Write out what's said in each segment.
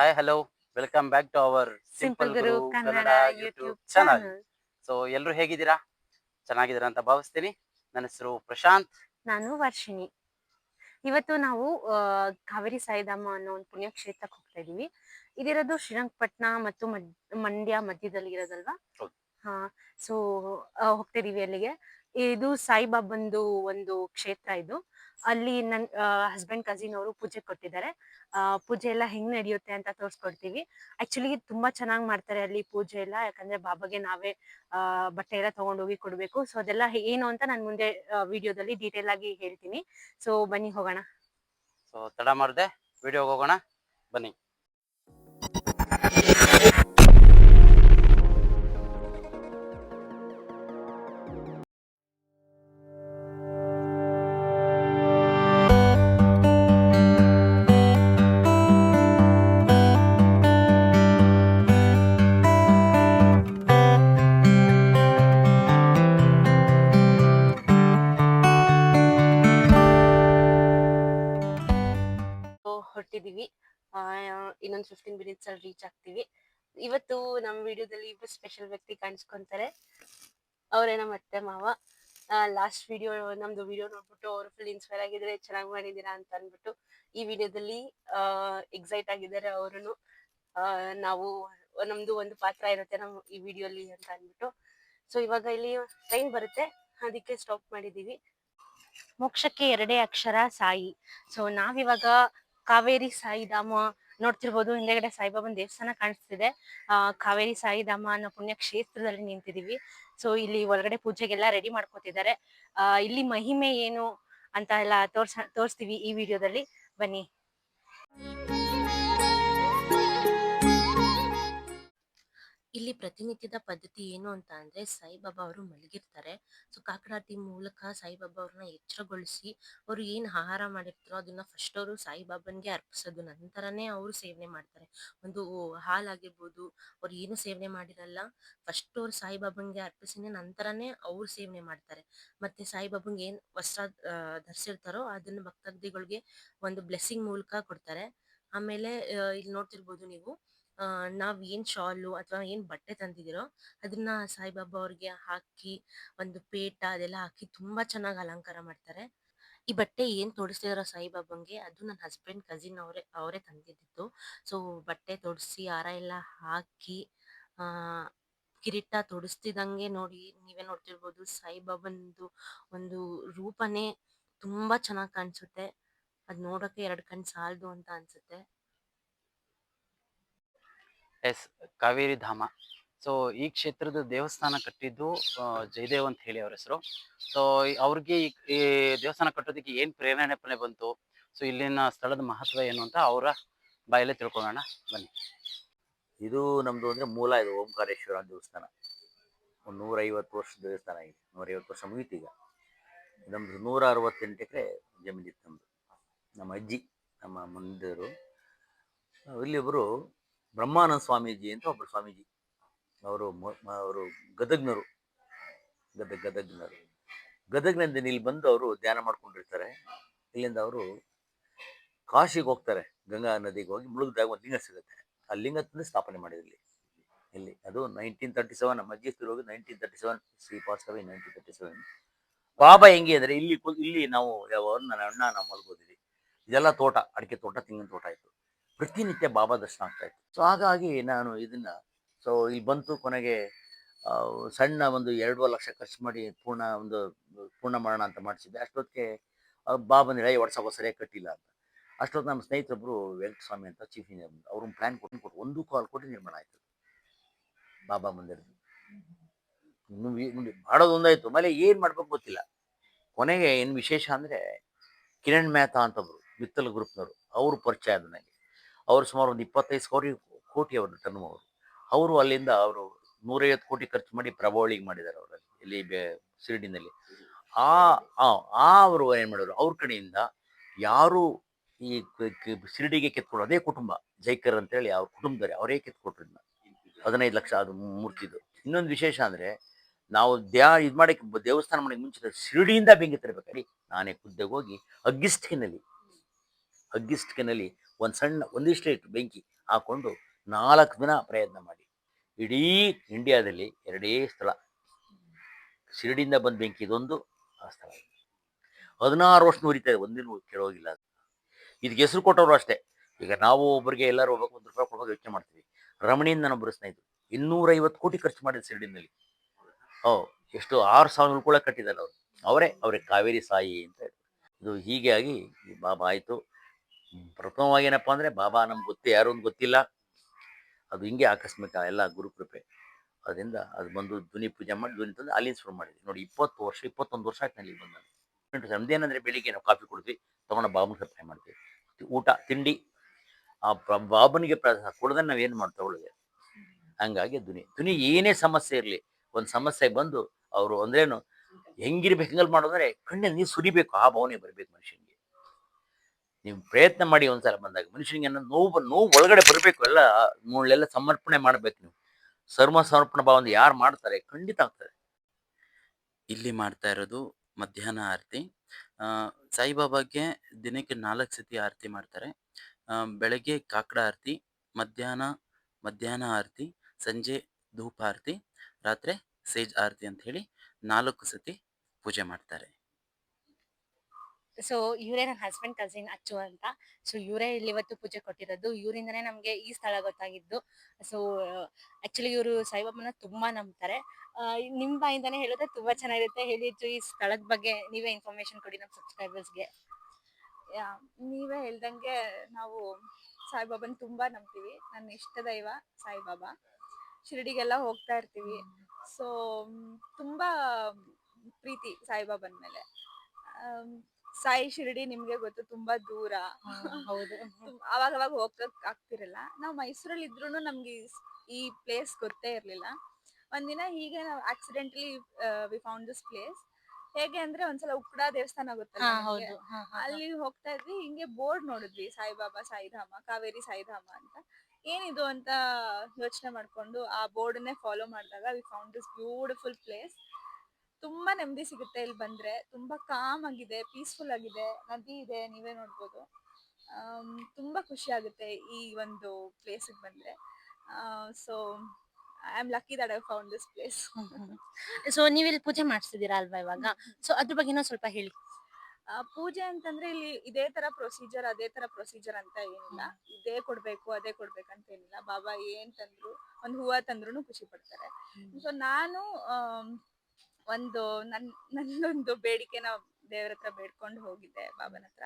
Hi hello welcome back to our simple Guru Kannada YouTube channel so ಎಲ್ಲರೂ ಹೇಗಿದ್ದೀರಾ? ಚೆನ್ನಾಗಿದ್ದೀರಾ ಅಂತ ಭಾವಿಸ್ತೀನಿ. ನನ್ನ ಹೆಸರು ಪ್ರಶಾಂತ್. ನಾನು ವರ್ಷಿಣಿ. ಇವತ್ತು ನಾವು ಕಾವೇರಿ ಸಾಯಿಧಾಮ ಅನ್ನೋ ಒಂದು ಪುಣ್ಯಕ್ಷೇತ್ರಕ್ಕೆ ಹೋಗ್ತಾ ಇದೀವಿ ಇದಿರೋದು ಶ್ರೀರಂಗಪಟ್ಟಣ ಮತ್ತು ಮಂಡ್ಯ ಮಧ್ಯದಲ್ಲಿ ಇರೋದಲ್ವಾ. ಹಾ ಸೊ ಹೋಗ್ತಾ ಇದೀವಿ ಅಲ್ಲಿಗೆ. ಇದು ಸಾಯಿಬಾಬಂದು ಒಂದು ಕ್ಷೇತ್ರ ಇದು. ಅಲ್ಲಿ ನನ್ ಹಸ್ಬೆಂಡ್ ಕಸಿನ್ ಅವರು ಪೂಜೆ ಕೊಟ್ಟಿದ್ದಾರೆ. ಪೂಜೆ ಎಲ್ಲ ಹೆಂಗ್ ನಡೆಯುತ್ತೆ ಅಂತ ತೋರಿಸ್ಕೊಡ್ತೀವಿ. ಆಕ್ಚುಲಿ ತುಂಬಾ ಚೆನ್ನಾಗಿ ಮಾಡ್ತಾರೆ ಅಲ್ಲಿ ಪೂಜೆ ಎಲ್ಲ. ಯಾಕಂದ್ರೆ ಬಾಬಾಗೆ ನಾವೇ ಬಟ್ಟೆ ಎಲ್ಲ ತಗೊಂಡೋಗಿ ಕೊಡ್ಬೇಕು. ಸೊ ಅದೆಲ್ಲ ಏನು ಅಂತ ನಾನು ಮುಂದೆ ವಿಡಿಯೋದಲ್ಲಿ ಡೀಟೇಲ್ ಆಗಿ ಹೇಳ್ತೀನಿ. ಸೊ ಬನ್ನಿ ಹೋಗೋಣ. ಸೊ ತಡ ಮಾಡದೆ. ವಿಡಿಯೋಗೆ ಹೋಗೋಣ. ಬನ್ನಿ. ಅಲ್ಲಿ ರೀಚ್ ಆಗ್ತೀವಿ. ಇವತ್ತು ನಮ್ಮ ವಿಡಿಯೋದಲ್ಲಿ ಇಬ್ಬರು ಸ್ಪೆಷಲ್ ವ್ಯಕ್ತಿ ಕಾಣಿಸ್ಕೊಂತಾರೆ. ಅವರೇ ನಮ್ಮ ಅತ್ತೆ, ಮಾವ. ಲಾಸ್ಟ್ ವಿಡಿಯೋ ನಮ್ದು ವಿಡಿಯೋ ನೋಡ್ಬಿಟ್ಟು ಅವರು ಫುಲ್ ಇನ್ಸ್ಪೈರ್ ಆಗಿದ್ರೆ ಚೆನ್ನಾಗಿ ಮಾಡಿದೀರಾ ಅಂತ ಅಂದ್ಬಿಟ್ಟು ಈ ವಿಡಿಯೋದಲ್ಲಿ ಎಕ್ಸೈಟ್ ಆಗಿದ್ದಾರೆ ಅವರು ನಾವು ನಮ್ದು ಒಂದು ಪಾತ್ರ ಇರುತ್ತೆ ನಮ್ಮ ಈ ವಿಡಿಯೋಲಿ ಅಂತ ಅಂದ್ಬಿಟ್ಟು. ಸೊ ಇವಾಗ ಇಲ್ಲಿ ಟ್ರೈನ್ ಬರುತ್ತೆ. ಅದಕ್ಕೆ ಸ್ಟಾಪ್ ಮಾಡಿದೀವಿ ಮೋಕ್ಷಕ್ಕೆ ಎರಡೇ ಅಕ್ಷರ ಸಾಯಿ. ಸೊ ನಾವಿವಾಗ ಕಾವೇರಿ ಸಾಯಿಧಾಮ ನೋಡ್ತಿರ್ಬೋದು, ಹಿಂದೆಗಡೆ ಸಾಯಿಬಾಬನ್ ದೇವಸ್ಥಾನ ಕಾಣಿಸ್ತಿದೆ. ಆ, ಕಾವೇರಿ ಸಾಯಿಧಾಮ ಅನ್ನೋ ಪುಣ್ಯ ಕ್ಷೇತ್ರದಲ್ಲಿ ನಿಂತಿದೀವಿ. ಸೊ, ಇಲ್ಲಿ ಒಳಗಡೆ ಪೂಜೆಗೆಲ್ಲ ರೆಡಿ ಮಾಡ್ಕೋತಿದ್ದಾರೆ. ಆ, ಇಲ್ಲಿ ಮಹಿಮೆ ಏನು ಅಂತ ಎಲ್ಲ ತೋರ್ಸ, ತೋರಿಸ್ತೀವಿ ಈ ವಿಡಿಯೋದಲ್ಲಿ. ಬನ್ನಿ. ಇಲ್ಲಿ ಪ್ರತಿನಿತ್ಯದ ಪದ್ಧತಿ ಏನು ಅಂತ ಅಂದ್ರೆ ಸಾಯಿಬಾಬಾ ಅವರು ಮಲಗಿರ್ತಾರೆ. ಸೊ ಕಾಕಡಾಟಿ ಮೂಲಕ ಸಾಯಿಬಾಬಾ ಅವ್ರನ್ನ ಎಚ್ಚರಗೊಳಿಸಿ ಅವ್ರು ಏನ್ ಆಹಾರ ಮಾಡಿರ್ತಾರೋ ಅದನ್ನ ಫಸ್ಟ್ ಅವರು ಸಾಯಿಬಾಬನ್ಗೆ ಅರ್ಪಿಸೋದು, ನಂತರನೇ ಅವರು ಸೇವನೆ ಮಾಡ್ತಾರೆ. ಒಂದು ಹಾಲಾಗಿರ್ಬೋದು, ಅವ್ರು ಏನು ಸೇವನೆ ಮಾಡಿರಲ್ಲ ಫಸ್ಟ್ ಅವ್ರು ಸಾಯಿಬಾಬನ್ಗೆ ಅರ್ಪಿಸಿದ ನಂತರನೇ ಅವ್ರು ಸೇವನೆ ಮಾಡ್ತಾರೆ. ಮತ್ತೆ ಸಾಯಿಬಾಬನ್ಗೆ ಏನ್ ವಸ್ತ್ರ ಧರಿಸಿರ್ತಾರೋ ಅದನ್ನ ಭಕ್ತಾದಿಗಳಿಗೆ ಒಂದು ಬ್ಲೆಸ್ಸಿಂಗ್ ಮೂಲಕ ಕೊಡ್ತಾರೆ. ಆಮೇಲೆ ಇಲ್ಲಿ ನೋಡ್ತಿರ್ಬೋದು ನೀವು ನಾವ್ ಏನು ಶಾಲು ಅಥವಾ ಏನು ಬಟ್ಟೆ ತಂದಿದಿರೋ ಅದನ್ನ ಸಾಯಿಬಾಬಾ ಅವ್ರಿಗೆ ಹಾಕಿ, ಒಂದು ಪೇಟ ಅದೆಲ್ಲ ಹಾಕಿ ತುಂಬಾ ಚೆನ್ನಾಗಿ ಅಲಂಕಾರ ಮಾಡ್ತಾರೆ. ಈ ಬಟ್ಟೆ ಏನ್ ತೊಡಿಸ್ತಿದಾರೋ ಸಾಯಿಬಾಬಂಗೆ ಅದು ನನ್ನ ಹಸ್ಬೆಂಡ್, ಕಸಿನ್ ಅವರೇ ಅವರೇ ತಂದಿದ್ದಿತ್ತು ಸೊ, ಬಟ್ಟೆ ತೊಡಿಸಿ, ಹಾರ ಎಲ್ಲ ಹಾಕಿ, ಆ, ಕಿರೀಟ ತೊಡಿಸ್ತಿದಂಗೆ ನೋಡಿ ನೀವೇ ನೋಡ್ತಿರ್ಬೋದು ಸಾಯಿಬಾಬಂದು ಒಂದು ರೂಪನೇ ತುಂಬಾ ಚೆನ್ನಾಗಿ ಕಾಣಿಸುತ್ತೆ. ಅದ್ ನೋಡೋಕೆ ಎರಡು ಕಣ್ ಸಾಲದು ಅಂತ ಅನ್ಸುತ್ತೆ. ಎಸ್ ಕಾವೇರಿ ಧಾಮ. ಸೊ ಈ ಕ್ಷೇತ್ರದ ದೇವಸ್ಥಾನ ಕಟ್ಟಿದ್ದು ಜಯದೇವ್ ಅಂತ ಹೇಳಿ ಅವ್ರ ಹೆಸರು. ಸೊ ಅವ್ರಿಗೆ ಈ ದೇವಸ್ಥಾನ ಕಟ್ಟೋದಕ್ಕೆ ಏನು ಪ್ರೇರಣೆ ಬಂತು? ಸೊ ಇಲ್ಲಿನ ಸ್ಥಳದ ಮಹತ್ವ ಏನು ಅಂತ ಅವರ ಬಾಯಲ್ಲೇ ತಿಳ್ಕೊಳ್ಳೋಣ. ಬನ್ನಿ. ಇದು ನಮ್ಮದು ಅಂದ್ರೆ ಮೂಲ ಇದು ಓಂಕಾರೇಶ್ವರ ದೇವಸ್ಥಾನ. ಒಂದು ನೂರೈವತ್ತು ವರ್ಷದ ದೇವಸ್ಥಾನ ಇದೆ. ನೂರೈವತ್ತು ವರ್ಷ ಮುಗೀತು ಈಗ. ನಮ್ದು ನೂರ ಅರವತ್ತೆಂಟು ಎಕರೆ ಜಮೀನಿತ್ತು ನಮ್ದು. ನಮ್ಮ ಅಜ್ಜಿ, ನಮ್ಮ ಮುಂದಿರು ಇಲ್ಲಿ ಒಬ್ಬರು ಬ್ರಹ್ಮಾನಂದ ಸ್ವಾಮೀಜಿ ಅಂತ ಒಬ್ಬರು ಸ್ವಾಮೀಜಿ. ಅವರು ಅವರು ಗದಗ್ನರು. ಗದಗ್ ಗದಗ್ನರು. ಗದಗ್ನಿಂದ ಇಲ್ಲಿ ಬಂದು ಅವರು ಧ್ಯಾನ ಮಾಡ್ಕೊಂಡಿರ್ತಾರೆ. ಇಲ್ಲಿಂದ ಅವರು ಕಾಶಿಗೆ ಹೋಗ್ತಾರೆ. ಗಂಗಾ ನದಿಗೆ ಹೋಗಿ ಮುಳುಗಿದಾಗ ಒಂದು ಲಿಂಗ ಸಿಗುತ್ತೆ. ಆ ಲಿಂಗ ಸ್ಥಾಪನೆ ಮಾಡಿದ್ರು ಇಲ್ಲಿ. ಅದು ನೈನ್ಟೀನ್ ತರ್ಟಿ ಸೆವೆನ್ ನಮ್ಮ ಅಜ್ಜಿ ತಿರುಗಿ nineteen thirty seven she pass away nineteen thirty seven ಪಾಪ ಹೆಂಗೆ ಅಂದರೆ ಇಲ್ಲಿ ಇಲ್ಲಿ ನಾವು ಯಾವ ನನ್ನ ಅಣ್ಣ ನಾವು ಮಲ್ಕೋದಿವಿ ಇದೆಲ್ಲ ತೋಟ, ಅಡಿಕೆ ತೋಟ, ತೆಂಗಿನ ತೋಟ ಇತ್ತು ಪ್ರತಿನಿತ್ಯ ಬಾಬಾ ದರ್ಶನ ಆಗ್ತಾ ಇತ್ತು. ಸೊ ಹಾಗಾಗಿ ನಾನು ಇದನ್ನ ಸೊ ಇಲ್ಲಿ ಬಂತು ಕೊನೆಗೆ ಸಣ್ಣ ಒಂದು ಎರಡೂವರೆ ಲಕ್ಷ ಖರ್ಚು ಮಾಡಿ ಪೂರ್ಣ ಒಂದು, ಪೂರ್ಣ ಮಾಡೋಣ ಅಂತ ಮಾಡಿಸಿದ್ದೆ. ಅಷ್ಟೊತ್ತಿಗೆ ಬಾಬಾ ನಿಳೆ ವರ್ಷ ಸರಿಯಾಗಿ ಕಟ್ಟಿಲ್ಲ ಅಂತ. ಅಷ್ಟೊತ್ತು ನಮ್ಮ ಸ್ನೇಹಿತರೊಬ್ಬರು ವೆಂಕಟಸ್ವಾಮಿ ಅಂತ ಚೀಫ್ ಇಂಜಿನಿಯರ್ ಅವ್ರ ಪ್ಲಾನ್ ಕೊಟ್ಟು ಕೊಟ್ಟು, ಒಂದು ಕಾಲ್ ಕೊಟ್ಟು ನಿರ್ಮಾಣ ಆಯ್ತು. ಬಾಬಾ ಮಂದಿರದ್ದು. ಮಾಡೋದು ಒಂದಾಯ್ತು. ಆಮೇಲೆ ಏನ್ ಮಾಡ್ಬೇಕು ಗೊತ್ತಿಲ್ಲ. ಕೊನೆಗೆ ಏನ್ ವಿಶೇಷ ಅಂದ್ರೆ ಕಿರಣ್ ಮೆಹ್ತಾ ಅಂತ ಒಬ್ರು ಮಿತ್ತಲ್ ಗ್ರೂಪ್ನವರು ಅವರು ಪರಿಚಯ ಆದ ನನಗೆ ಅವ್ರು ಸುಮಾರು ಒಂದು ಇಪ್ಪತ್ತೈದು ಸಾವಿರ ಕೋಟಿ ಅವರು ಟರ್ಮ್ ಅವರು ಅವರು ಅಲ್ಲಿಂದ ಅವರು ನೂರೈವತ್ತು ಕೋಟಿ ಖರ್ಚು ಮಾಡಿ ಪ್ರಭಾವಳಿಗೆ ಮಾಡಿದ್ದಾರೆ ಅವರಲ್ಲಿ ಇಲ್ಲಿ ಬೆ- ಆ, ಆ- ಅವರು ಏನು ಮಾಡಿದ್ರು? ಅವ್ರ ಕಡೆಯಿಂದ ಯಾರು ಈ ಶಿರ್ಡಿಗೆ ಕ- ಅದೇ ಕುಟುಂಬ. ಜೈಕರ್ ಅಂತೇಳಿ ಅವ್ರ ಕುಟುಂಬದವರೇ. ಅವರೇ ಕೆತ್ಕೊಟ್ರು ಇದನ್ನ ಹದಿನೈದು ಲಕ್ಷ ಅದು ಮೂರ್ತಿದು. ಇನ್ನೊಂದು ವಿಶೇಷ ಅಂದರೆ ನಾವು ದ್ಯಾ, ಇದು ಮಾಡಕ್ಕೆ ದೇವಸ್ಥಾನ ಮಾಡಕ್ಕೆ ಮುಂಚೆ ಶಿರಡಿಯಿಂದ ಬೆಂಕಿ ತರಬೇಕಾಗಿ ನಾನೇ ಕುದ್ದೆಗೆ ಹೋಗಿ ಅಗ್ಗಿಸ್ಟಿನಲ್ಲಿ ಅಗ್ಗಿಸ್ಟಿನಲ್ಲಿ ಒಂದು ಸಣ್ಣ ಒಂದಿಷ್ಟೇ ಇಟ್ಟು ಬೆಂಕಿ ಹಾಕೊಂಡು ನಾಲ್ಕು ದಿನ ಪ್ರಯತ್ನ ಮಾಡಿ. ಇಡೀ ಇಂಡಿಯಾದಲ್ಲಿ ಎರಡೇ ಸ್ಥಳ. ಶಿರಡಿಯಿಂದ ಬಂದ ಬೆಂಕಿ ಇದೊಂದು, ಆ ಸ್ಥಳ. ಹದಿನಾರು ವರ್ಷ ಉರಿತಾ ಇದೆ, ಒಂದಿನ ಕೇಳೋಗಿಲ್ಲ ಇದಕ್ಕೆ ಹೆಸರು ಕೊಟ್ಟವರು ಅಷ್ಟೇ. ಈಗ ನಾವು ಒಬ್ಬರಿಗೆ ಎಲ್ಲರೂ ಹೋಗ್ಬೇಕು ಒಂದು ರೂಪಾಯಿ ಕೊಡುವಾಗ ಯೋಚನೆ ಮಾಡ್ತೀವಿ. ರಮಣಿಯಿಂದ ನನ್ನೊಬ್ಬರು ಸ್ನೇಹಿತರು ಇನ್ನೂರೈವತ್ತು ಕೋಟಿ ಖರ್ಚು ಮಾಡಿದ್ರು ಶಿರಡಿನಲ್ಲಿ. ಓ ಎಷ್ಟು ಆರು ಸಾವಿರ ಉಳ್ಕೊಳ್ಳೋಕೆ ಕಟ್ಟಿದ್ದಾರೆ ಅವರು. ಅವರೇ ಅವರೇ ಕಾವೇರಿ ಸಾಯಿ ಅಂತ ಇದು ಹೀಗೆ ಆಗಿ ಬಾಬಾ ಆಯಿತು. ಪ್ರಥಮವಾಗಿ ಏನಪ್ಪ ಅಂದರೆ ಬಾಬಾ ನಮ್ಗೆ ಗೊತ್ತೇ, ಯಾರು ಅಂತ ಗೊತ್ತಿಲ್ಲ. ಅದು ಹಿಂಗೆ ಆಕಸ್ಮಿಕ ಎಲ್ಲ ಗುರುಕೃಪೆ ಅದರಿಂದ ಅದು ಬಂದು ಧ್ವನಿ ಪೂಜೆ ಮಾಡಿ ಧ್ವನಿ ತಂದು ಅಲ್ಲಿಂದ ಶುರು ಮಾಡಿದ್ವಿ ನೋಡಿ ಇಪ್ಪತ್ತು ವರ್ಷ, ಇಪ್ಪತ್ತೊಂದು ವರ್ಷ ಆಯ್ತು ನಾನು. ಇಲ್ಲಿ ಬಂದ ನಮ್ದೇನಂದ್ರೆ ಬೆಳಿಗ್ಗೆ ನಾವು ಕಾಫಿ ಕೊಡ್ತೀವಿ ತೊಗೊಂಡು ಬಾಬನ ಸಪ್ಲೈ ಮಾಡ್ತೀವಿ. ಊಟ, ತಿಂಡಿ, ಆ ಬಾಬನಿಗೆ ಕೊಡದನ್ನ ನಾವೇನು ನಾವು ಏನು ಮಾಡಿ ತಗೊಳ್ಳೋದು ಹಂಗಾಗಿ ಧ್ವನಿ. ಧ್ವನಿ ಏನೇ ಸಮಸ್ಯೆ ಇರಲಿ, ಒಂದು ಸಮಸ್ಯೆ ಬಂದು ಅವರು ಅಂದ್ರೇನು, ಹೆಂಗಿರ್ಬೇಕು, ಹೆಂಗಲ್ ಮಾಡೋದ್ರೆ ಕಣ್ಣಲ್ಲಿ ನೀರು ಸುರಿಬೇಕು, ಆ ಭಾವನೆ ಬರಬೇಕು ಮನುಷ್ಯನಿಗೆ. ನೀವು ಪ್ರಯತ್ನ ಮಾಡಿ ಒಂದ್ಸಲ ಬಂದಾಗ ಮನುಷ್ಯನಿಗೆ ನೋವು ನೋವು ಒಳಗಡೆ ಬರಬೇಕು, ಎಲ್ಲ ನೋಡ್ಲೆಲ್ಲ ಸಮರ್ಪಣೆ ಮಾಡ್ಬೇಕು ನೀವು. ಸರ್ವ ಸಮರ್ಪಣೆ ಭಾವನೆ ಯಾರು ಮಾಡ್ತಾರೆ ಖಂಡಿತ ಆಗ್ತದೆ. ಇಲ್ಲಿ ಮಾಡ್ತಾ ಇರೋದು ಮಧ್ಯಾಹ್ನ ಆರತಿ. ಸಾಯಿಬಾಬಾಗೆ ದಿನಕ್ಕೆ ನಾಲ್ಕು ಸತಿ ಆರತಿ ಮಾಡ್ತಾರೆ. ಬೆಳಗ್ಗೆ ಕಾಕಡ ಆರತಿ, ಮಧ್ಯಾಹ್ನ ಮಧ್ಯಾಹ್ನ ಆರತಿ, ಸಂಜೆ ಧೂಪ ಆರತಿ, ರಾತ್ರಿ ಸೇಜ್ ಆರತಿ ಅಂತ ಹೇಳಿ ನಾಲ್ಕು ಸತಿ ಪೂಜೆ ಮಾಡ್ತಾರೆ. ಸೊ ಇವರೇ ನನ್ನ ಹಸ್ಬೆಂಡ್ ಕಸಿನ್ ಅಚ್ಚು ಅಂತ. ಸೊ ಇವರೇ ಇಲ್ಲಿ ಇವತ್ತು ಪೂಜೆ ಕೊಟ್ಟಿರೋದು. ಇವರಿಂದನೇ ನಮಗೆ ಈ ಸ್ಥಳ ಗೊತ್ತಾಗಿದ್ದು. ಸೊ ಆಕ್ಚುಲಿ ಇವರು ಸಾಯಿಬಾಬನ ತುಂಬಾ ನಂಬ್ತಾರೆ. ನಿಮ್ಮ ಬಾಯಿಂದಾನೆ ಹೇಳಿದ್ರೆ ತುಂಬಾ ಚೆನ್ನಾಗಿರುತ್ತೆ. ಹೇಳಿದ್ದು ಈ ಸ್ಥಳದ ಬಗ್ಗೆ ನೀವೇ ಇನ್ಫಾರ್ಮೇಶನ್ ಕೊಡಿ ನಮ್ಮ ಸಬ್ಸ್ಕ್ರೈಬರ್ಸ್ಗೆ ಯಾ ನೀವೇ ಹೇಳ್ದಂಗೆ ನಾವು ಸಾಯಿಬಾಬನ್ ತುಂಬಾ ನಂಬ್ತೀವಿ. ನನ್ನ ಇಷ್ಟ ದೈವ ಸಾಯಿಬಾಬಾ. ಶಿರಡಿಗೆಲ್ಲ ಹೋಗ್ತಾ ಇರ್ತೀವಿ. ಸೊ ತುಂಬಾ ಪ್ರೀತಿ ಸಾಯಿಬಾಬನ್ ಮೇಲೆ. ಸಾಯಿ ಶಿರಡಿ ನಿಮ್ಗೆ ಗೊತ್ತು ತುಂಬಾ ದೂರ. ಹೌದು. ಅವಾಗ ಅವಾಗ ಹೋಗಕ್ ಆಗ್ತಿರಲ್ಲ. ನಾವು ಮೈಸೂರಲ್ಲಿ ಇದ್ರು ನಮ್ಗೆ ಈ ಪ್ಲೇಸ್ ಗೊತ್ತೇ ಇರ್ಲಿಲ್ಲ. ಒಂದಿನ ಹೀಗೆ ನಾವು accidentally we found this place ಹೇಗೆ ಅಂದ್ರೆ ಒಂದ್ಸಲ ಉಕ್ಕಡ ದೇವಸ್ಥಾನ ಗೊತ್ತಲ್ಲ ಹಾ ನಿಮ್ಗೆ? ಹೌದು. ಹಾ, ಹಾ, ಹಾ. ಅಲ್ಲಿ ಹೋಗ್ತಾ ಇದ್ವಿ. ಹಿಂಗೆ ಬೋರ್ಡ್ ನೋಡಿದ್ವಿ. ಸಾಯಿಬಾಬಾ ಸಾಯಿಧಾಮ ಕಾವೇರಿ ಸಾಯಿಧಾಮ ಅಂತ. ಏನಿದು ಅಂತ ಯೋಚನೆ ಮಾಡ್ಕೊಂಡು ಆ ಬೋರ್ಡ್ ನೇ ಫಾಲೋ ಮಾಡಿದಾಗ we found this beautiful place ತುಂಬಾ ನೆಮ್ಮದಿ ಸಿಗುತ್ತೆ ಇಲ್ಲಿ ಬಂದ್ರೆ. ತುಂಬಾ ಕಾಮ್ ಆಗಿದೆ ಪೀಸ್ಫುಲ್ ಆಗಿದೆ. ನದಿ ಇದೆ ನೀವೇ ನೋಡ್ಬೋದು. ಆಮ್, ತುಂಬಾ ಖುಷಿ ಆಗುತ್ತೆ ಈ ಒಂದು ಪ್ಲೇಸಿಗೆ ಬಂದ್ರೆ. So I am lucky that I found this place so ನೀವ್ ಇಲ್ಲಿ ಪೂಜೆ ಮಾಡಿಸ್ತಿದ್ದೀರಾ ಅಲ್ವಾ ಇವಾಗ? ಸೊ ಅದ್ರ ಬಗ್ಗೆ ಇನ್ನೊಂದ್ ಸ್ವಲ್ಪ ಹೇಳಿ. ಆ, ಪೂಜೆ ಅಂತಂದ್ರೆ ಇಲ್ಲಿ ಇದೇ ತರ ಪ್ರೊಸೀಜರ್ ಅದೇ ತರ ಪ್ರೊಸೀಜರ್ ಅಂತ ಏನಿಲ್ಲ. ಇದೇ ಕೊಡ್ಬೇಕು ಅದೇ ಕೊಡ್ಬೇಕು ಅಂತ ಏನಿಲ್ಲ. ಬಾಬಾ ಏನ್ ತಂದ್ರು ಒಂದ್ ಹೂವ ತಂದ್ರು ಖುಷಿ ಪಡ್ತಾರೆ. ಸೊ ನಾನು ಆಮ್, ಒಂದು ನನ್ ನನ್ನೊಂದು ಬೇಡಿಕೆನ ದೇವ್ರ ಹತ್ರ ಬೇಡ್ಕೊಂಡು ಹೋಗಿದ್ದೆ ಬಾಬನ ಹತ್ರ.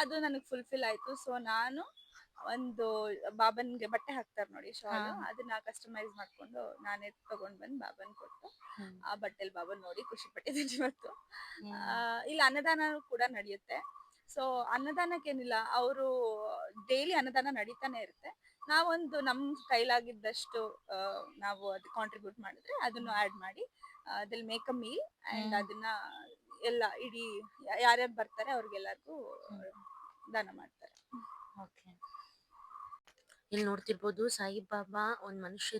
ಅದು ನನಗೆ ಫುಲ್ಫಿಲ್ ಆಯ್ತು. ಸೊ ನಾನು ಒಂದು ಬಾಬನ್ಗೆ ಬಟ್ಟೆ ಹಾಕ್ತಾರೆ ನೋಡಿ ಶಾಲ್. ಅದನ್ನ ಕಸ್ಟಮೈಸ್ ಮಾಡ್ಕೊಂಡು ನಾನೇ ತಗೊಂಡ್ ಬಂದ್ ಬಾಬನ್ ಕೊಟ್ಟು ಆ ಬಟ್ಟೆಲ್ ಬಾಬನ್ ನೋಡಿ ಖುಷಿ ಪಟ್ಟಿದ್ದೀನಿ ಇವತ್ತು. ಇಲ್ಲಿ ಅನ್ನದಾನ ಕೂಡ ನಡೆಯುತ್ತೆ. ಸೊ ಅನ್ನದಾನಕ್ಕೇನಿಲ್ಲ ಅವರು ಡೈಲಿ ಅನ್ನದಾನ ನಡೀತಾನೆ ಇರುತ್ತೆ. ನಾವೊಂದು ನಮ್ ಕೈಲಾಗಿದ್ದಷ್ಟು ನಾವು ಅದು ಕಾಂಟ್ರಿಬ್ಯೂಟ್ ಮಾಡಿದ್ರೆ ಅದನ್ನು ಆಡ್ ಮಾಡಿ ಅದ್ರಲ್ಲಿ ಮೇಕ್ ಅ ಮೀಲ್ ಅಂಡ್ ಅದನ್ನ ಎಲ್ಲ ಇಡೀ ಯಾರ್ಯಾರು ಬರ್ತಾರೆ ಅವ್ರಿಗೆಲ್ಲರಿಗೂ ದಾನ ಮಾಡ್ತಾರೆ. ಓಕೆ ಇಲ್ಲಿ ನೋಡ್ತಿರ್ಬೋದು ಸಾಯಿಬಾಬಾ ಒಂದ್ ಮನುಷ್ಯ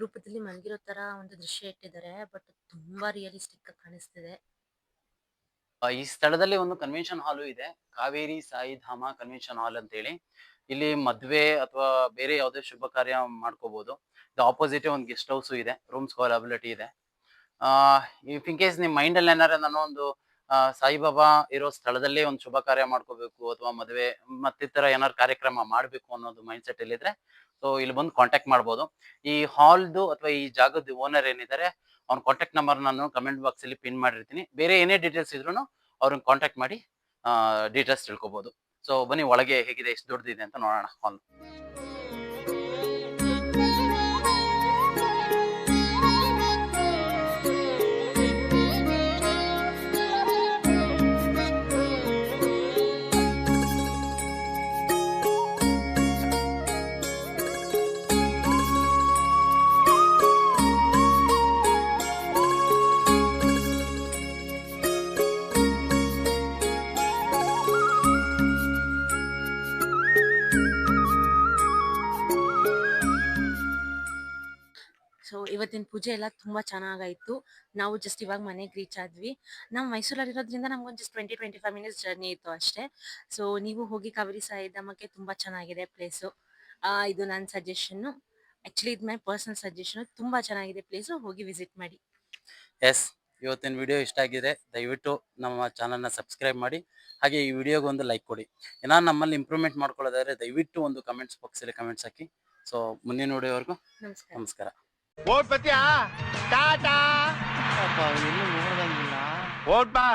ರೂಪದಲ್ಲಿ ಮಲಗಿರೋ ತರ ಒಂದು ದೃಶ್ಯ ಇಟ್ಟಿದ್ದಾರೆ ಬಟ್ ತುಂಬಾ ರಿಯಲಿಸ್ಟಿಕ್ ಆಗಿ ಕಾಣಿಸ್ತಿದೆ. ಆ, ಈ ಸ್ಥಳದಲ್ಲಿ ಒಂದು ಕನ್ವೆನ್ಷನ್ ಹಾಲು ಇದೆ ಕಾವೇರಿ ಸಾಯಿ ಧಾಮ ಕನ್ವೆನ್ಷನ್ ಹಾಲ್ ಅಂತ ಹೇಳಿ ಇಲ್ಲಿ ಮದ್ವೆ ಅಥವಾ ಬೇರೆ ಯಾವುದೇ ಶುಭ ಕಾರ್ಯ ಮಾಡ್ಕೋಬಹುದು ಇದು ಆಪೋಸಿಟ್ ಒಂದು ಗೆಸ್ಟ್ ಹೌಸ್ ಇದೆ ರೂಮ್ಸ್ ಅವೈಲಬಿಲಿಟಿ ಇದೆ. ಇಫ್ ಇನ್ ಕೇಸ್ ನಿಮ್ ಮೈಂಡ್ ಅಲ್ಲಿ ಏನಾರ ನಾನು ಒಂದು ಸಾಯಿಬಾಬಾ ಇರೋ ಸ್ಥಳದಲ್ಲೇ ಒಂದು ಶುಭ ಕಾರ್ಯ ಮಾಡ್ಕೋಬೇಕು ಅಥವಾ ಮದುವೆ ಮತ್ತಿತರ ಏನಾರು ಕಾರ್ಯಕ್ರಮ ಮಾಡಬೇಕು ಅನ್ನೋದು ಮೈಂಡ್ ಸೆಟ್ ಇದ್ರೆ ಸೊ ಇಲ್ಲಿ ಬಂದು ಕಾಂಟ್ಯಾಕ್ಟ್ ಮಾಡ್ಬೋದು. ಈ ಹಾಲ್ದು ಅಥವಾ ಈ ಜಾಗದ ಓನರ್ ಏನಿದ್ದಾರೆ ಅವ್ನ ಕಾಂಟ್ಯಾಕ್ಟ್ ನಂಬರ್ ನಾನು ಕಮೆಂಟ್ ಬಾಕ್ಸ್ ಅಲ್ಲಿ ಪಿನ್ ಮಾಡಿರ್ತೀನಿ. ಬೇರೆ ಏನೇ ಡೀಟೇಲ್ಸ್ ಇದ್ರು ಅವ್ರನ್ನ ಕಾಂಟ್ಯಾಕ್ಟ್ ಮಾಡಿ ಡೀಟೇಲ್ಸ್ ತಿಳ್ಕೊಬಹುದು ಸೊ ಬನ್ನಿ, ಒಳಗೆ ಹೇಗಿದೆ, ಎಷ್ಟು ದೊಡ್ಡದಿದೆ ಅಂತ ನೋಡೋಣ ಹಾಲ್ ಸೊ ಇವತ್ತಿನ ಪೂಜೆ ಎಲ್ಲ ತುಂಬಾ ಚೆನ್ನಾಗಾಯ್ತು. ನಾವು ಜಸ್ಟ್ ಇವಾಗ ಮನೆಗೆ ರೀಚ್ ಆದ್ವಿ. ನಾವು ಮೈಸೂರಲ್ಲಿ ಇರೋದ್ರಿಂದ ನಮ್ಗೊಂದು just twenty twenty five minutes journey ಇತ್ತು ಅಷ್ಟೇ. ಸೊ ನೀವು ಹೋಗಿ ಕಾವೇರಿ ಸಾಯಿಧಾಮಕ್ಕೆ ತುಂಬಾ ಚೆನ್ನಾಗಿದೆ ಪ್ಲೇಸು ಇದು ನನ್ನ ಸಜೆಷನ್ ಆಕ್ಚುಲಿ ಇದು ಮೈ ಪರ್ಸನಲ್ ಸಜೆಷನ್ ತುಂಬಾ ಚೆನ್ನಾಗಿದೆ ಪ್ಲೇಸ್ ಹೋಗಿ ವಿಸಿಟ್ ಮಾಡಿ. ಎಸ್ ಇವತ್ತಿನ ವಿಡಿಯೋ ಇಷ್ಟ ಆಗಿದೆ. ದಯವಿಟ್ಟು ನಮ್ಮ ಚಾನಲ್ನ ಸಬ್ಸ್ಕ್ರೈಬ್ ಮಾಡಿ. ಹಾಗೆ ಈ ವಿಡಿಯೋಗೆ ಒಂದು ಲೈಕ್ ಕೊಡಿ. ಏನಾದ್ರು ನಮ್ಮಲ್ಲಿ ಇಂಪ್ರೂವ್ಮೆಂಟ್ ಮಾಡ್ಕೊಳ್ಳೋದಾದ್ರೆ ದಯವಿಟ್ಟು ಒಂದು ಕಮೆಂಟ್ಸ್ ಬಾಕ್ಸಲ್ಲಿ ಕಮೆಂಟ್ಸ್ ಹಾಕಿ. ಸೊ ಮುಂದಿನ ನೋಡೋವರೆಗೂ ನಮಸ್ಕಾರ. ನಮಸ್ಕಾರ. ಓಟ್ ಬತ್ತೀಯಾ ಟಾಟಾ ಎಲ್ಲೂ ನೋಡ್ದಂಗಿಲ್ಲ. ಓಟ್ ಬಾ